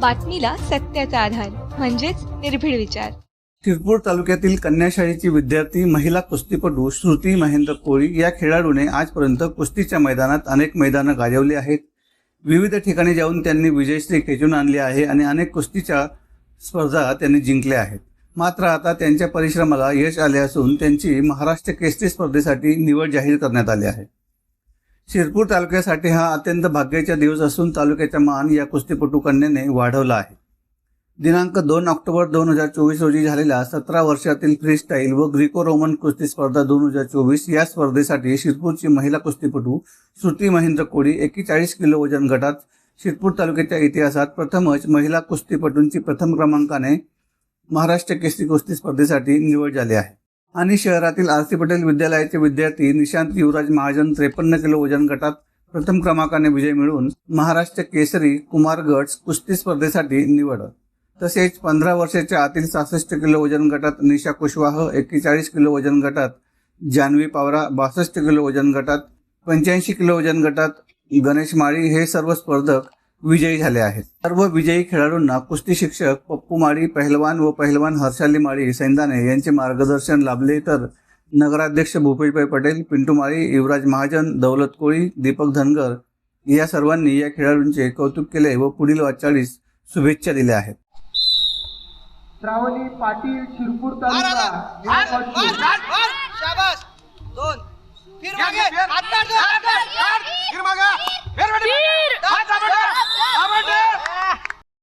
बातमीला सत्याचा आधार म्हणजेच निर्भीड विचार. शिरपूर तालुक्यातील कन्याशाळेची विद्यार्थी महिला कुस्तीपटू श्रुती महेंद्र कोळी या खेळाडूने आजपर्यंत कुस्तीच्या मैदानात अनेक मैदानं गाजवली आहेत. विविध ठिकाणी जाऊन त्यांनी विजयश्री खेचून आणली आहे आणि अनेक कुस्तीच्या स्पर्धा त्यांनी जिंकल्या आहेत. मात्र आता त्यांच्या परिश्रमाला यश आले असून त्यांची महाराष्ट्र केसरी स्पर्धेसाठी निवड जाहीर करण्यात आली आहे. शिरपूर तालुक्यासाठी हा अत्यंत भाग्याचा दिवस असून तालुक्याचा मान या कुस्तीपटू कन्याने वाढवला आहे. दिनांक दोन ऑक्टोबर दोन हजार चोवीस रोजी झालेल्या सतरा वर्षातील फ्रीस्टाईल व ग्रीको रोमन कुस्ती स्पर्धा दोन हजार चोवीस या स्पर्धेसाठी शिरपूरची महिला कुस्तीपटू श्रुती महेंद्र कोळी एकेचाळीस किलो वजन गटात शिरपूर तालुक्याच्या इतिहासात प्रथमच महिला कुस्तीपटूंची प्रथम क्रमांकाने महाराष्ट्र केसरी कुस्ती स्पर्धेसाठी निवड झाली आहे. आणि शहरातील आर सी पटेल विद्यालयाचे विद्यार्थी निशांत युवराज महाजन त्रेपन्न किलो वजन गटात प्रथम क्रमांकाने विजय मिळवून महाराष्ट्र केसरी कुमार गट कुस्ती स्पर्धेसाठी निवड. तसेच पंधरा वर्षाच्या आतील सहासष्ट किलो वजन गटात निशा कुशवाह एक्केचाळीस किलो वजन गटात जान्हवी पावरा बासष्ट किलो वजन गटात पंच्याऐंशी किलो वजन गटात गणेश माळी हे सर्व स्पर्धक विजयी झाले आहेत. सर्व विजयी खेळाडूंना कुस्ती शिक्षक पप्पू माळी पहिलवान व पहिलवान हर्षाली माळी सैंदाने यांचे मार्गदर्शन लाभले. तर नगराध्यक्ष भूपेशभाई पटेल पिंटू माळी युवराज महाजन दौलत कोळी दीपक धनगर या सर्वांनी या खेळाडूंचे कौतुक केले व पुढील वाटचालीस शुभेच्छा दिल्या आहेत. श्रावणी पाटील शिरपूर तालुका.